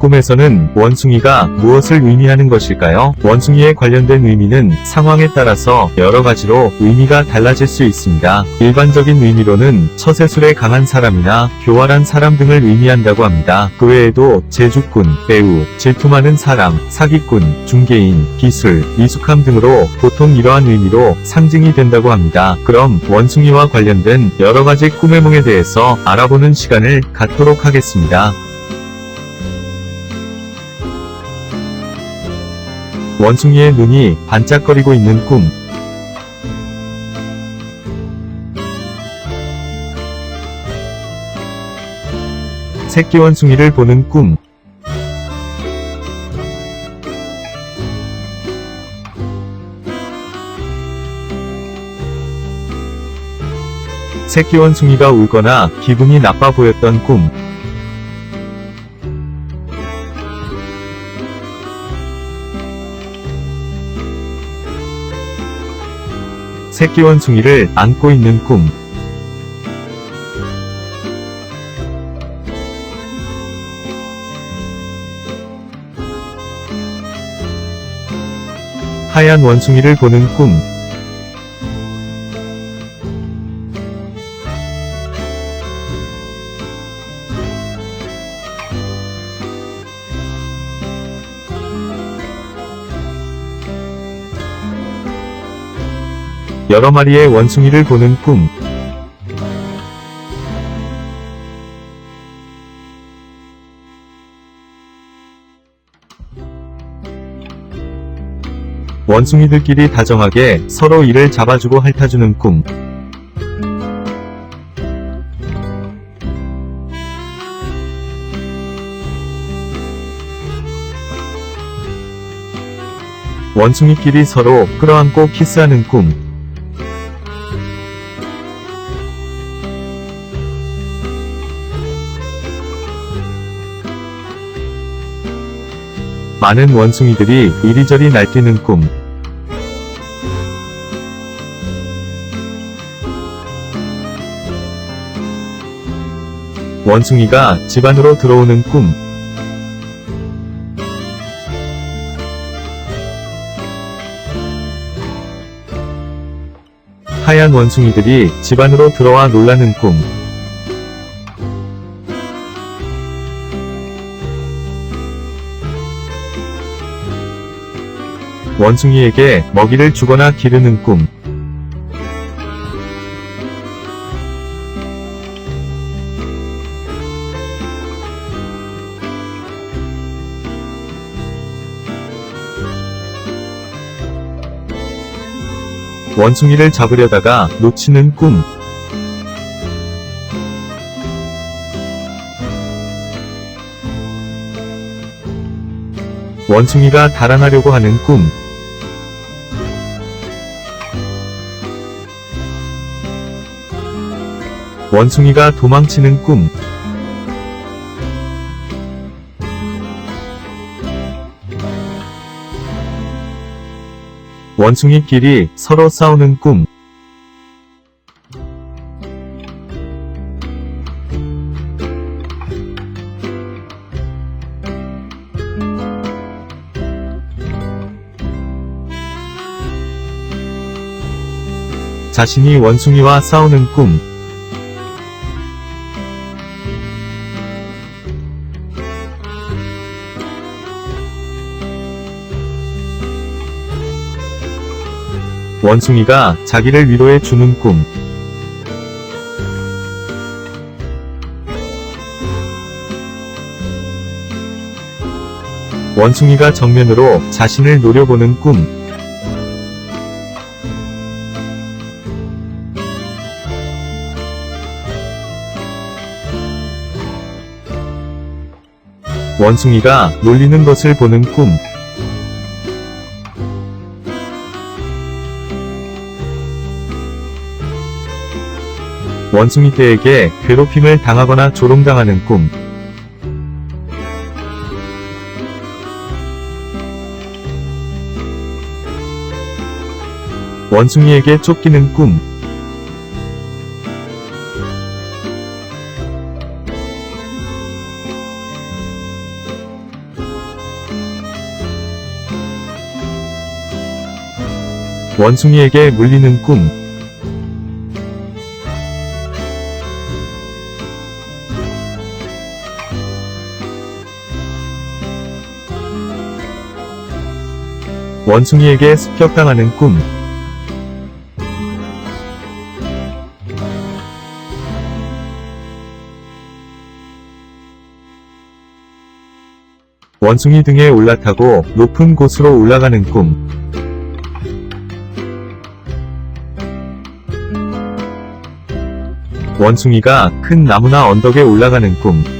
꿈에서는 원숭이가 무엇을 의미하는 것일까요? 원숭이에 관련된 의미는 상황에 따라서 여러 가지로 의미가 달라질 수 있습니다. 일반적인 의미로는 처세술에 강한 사람이나 교활한 사람 등을 의미한다고 합니다. 그 외에도 재주꾼, 배우, 질투 많은 사람, 사기꾼, 중개인, 기술, 미숙함 등으로 보통 이러한 의미로 상징이 된다고 합니다. 그럼 원숭이와 관련된 여러 가지 꿈의夢에 대해서 알아보는 시간을 갖도록 하겠습니다. 원숭이의 눈이 반짝거리고 있는 꿈. 새끼 원숭이를 보는 꿈. 새끼 원숭이가 울거나 기분이 나빠 보였던 꿈. 새끼 원숭이를 안고 있는 꿈. 하얀 원숭이를 보는 꿈. 여러 마리의 원숭이를 보는 꿈. 원숭이들끼리 다정하게 서로 이를 잡아주고 핥아주는 꿈. 원숭이끼리 서로 끌어안고 키스하는 꿈. 많은 원숭이들이 이리저리 날뛰는 꿈. 원숭이가 집 안으로 들어오는 꿈. 하얀 원숭이들이 집 안으로 들어와 놀라는 꿈. 원숭이에게 먹이를 주거나 기르는 꿈. 원숭이를 잡으려다가 놓치는 꿈. 원숭이가 달아나려고 하는 꿈. 원숭이가 도망치는 꿈. 원숭이끼리 서로 싸우는 꿈. 자신이 원숭이와 싸우는 꿈. 원숭이가 자기를 위로해 주는 꿈. 원숭이가 정면으로 자신을 노려보는 꿈. 원숭이가 놀리는 것을 보는 꿈. 원숭이떼에게 괴롭힘을 당하거나 조롱당하는 꿈. 원숭이에게 쫓기는 꿈. 원숭이에게 물리는 꿈. 원숭이에게 습격당하는 꿈. 원숭이 등에 올라타고 높은 곳으로 올라가는 꿈. 원숭이가 큰 나무나 언덕에 올라가는 꿈.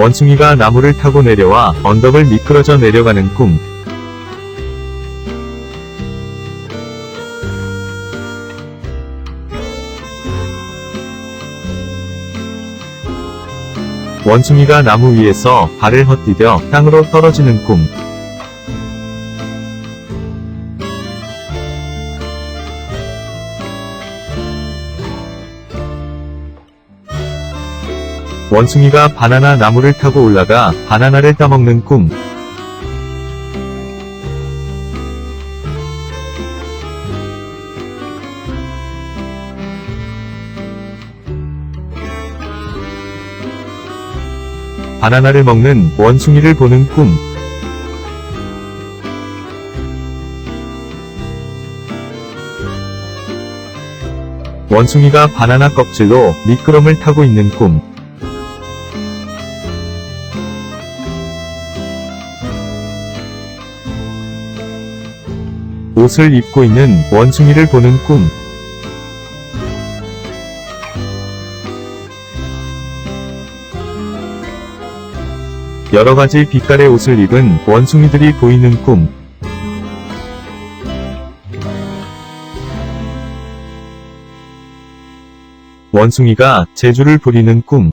원숭이가 나무를 타고 내려와 언덕을 미끄러져 내려가는 꿈. 원숭이가 나무 위에서 발을 헛디뎌 땅으로 떨어지는 꿈. 원숭이가 바나나 나무를 타고 올라가 바나나를 따먹는 꿈. 바나나를 먹는 원숭이를 보는 꿈. 원숭이가 바나나 껍질로 미끄럼을 타고 있는 꿈. 옷을 입고 있는 원숭이를 보는 꿈. 여러 가지 빛깔의 옷을 입은 원숭이들이 보이는 꿈. 원숭이가 재주를 부리는 꿈.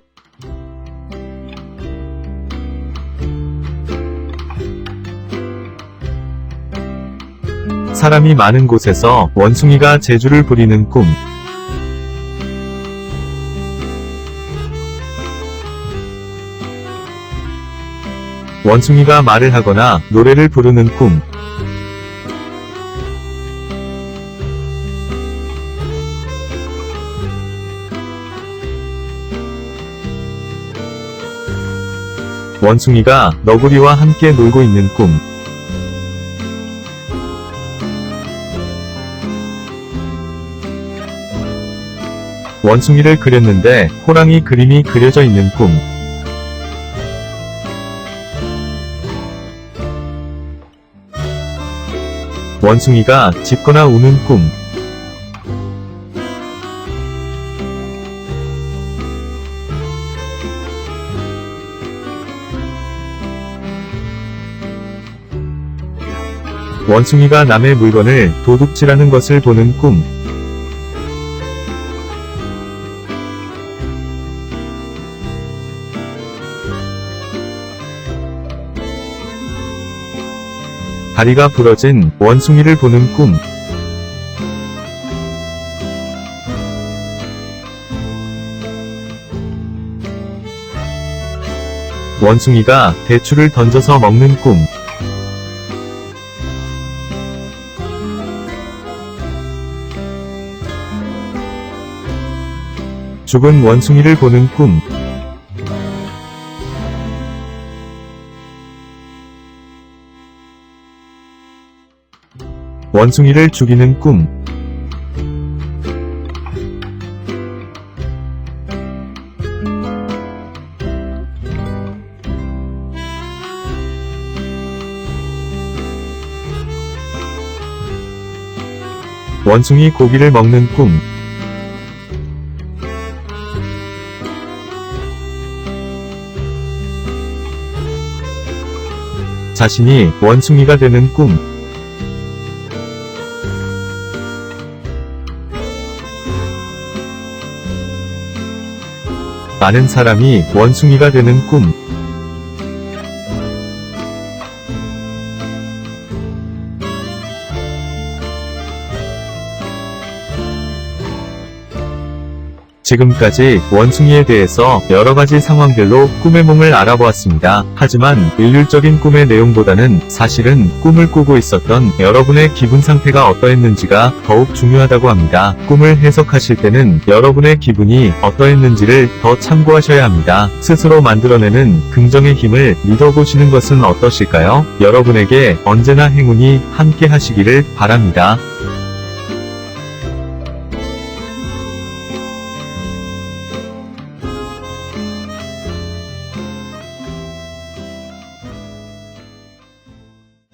사람이 많은 곳에서 원숭이가 재주를 부리는 꿈. 원숭이가 말을 하거나 노래를 부르는 꿈. 원숭이가 너구리와 함께 놀고 있는 꿈. 원숭이를 그렸는데 호랑이 그림이 그려져 있는 꿈. 원숭이가 짖거나 우는 꿈. 원숭이가 남의 물건을 도둑질하는 것을 보는 꿈. 다리가 부러진 원숭이를 보는 꿈. 원숭이가 대추를 던져서 먹는 꿈. 죽은 원숭이를 보는 꿈. 원숭이를 죽이는 꿈. 원숭이 고기를 먹는 꿈. 자신이 원숭이가 되는 꿈. 많은 사람이 원숭이가 되는 꿈. 지금까지 원숭이에 대해서 여러 가지 상황별로 꿈의 몸을 알아보았습니다. 하지만 일률적인 꿈의 내용보다는 사실은 꿈을 꾸고 있었던 여러분의 기분 상태가 어떠했는지가 더욱 중요하다고 합니다. 꿈을 해석하실 때는 여러분의 기분이 어떠했는지를 더 참고하셔야 합니다. 스스로 만들어내는 긍정의 힘을 믿어보시는 것은 어떠실까요? 여러분에게 언제나 행운이 함께 하시기를 바랍니다.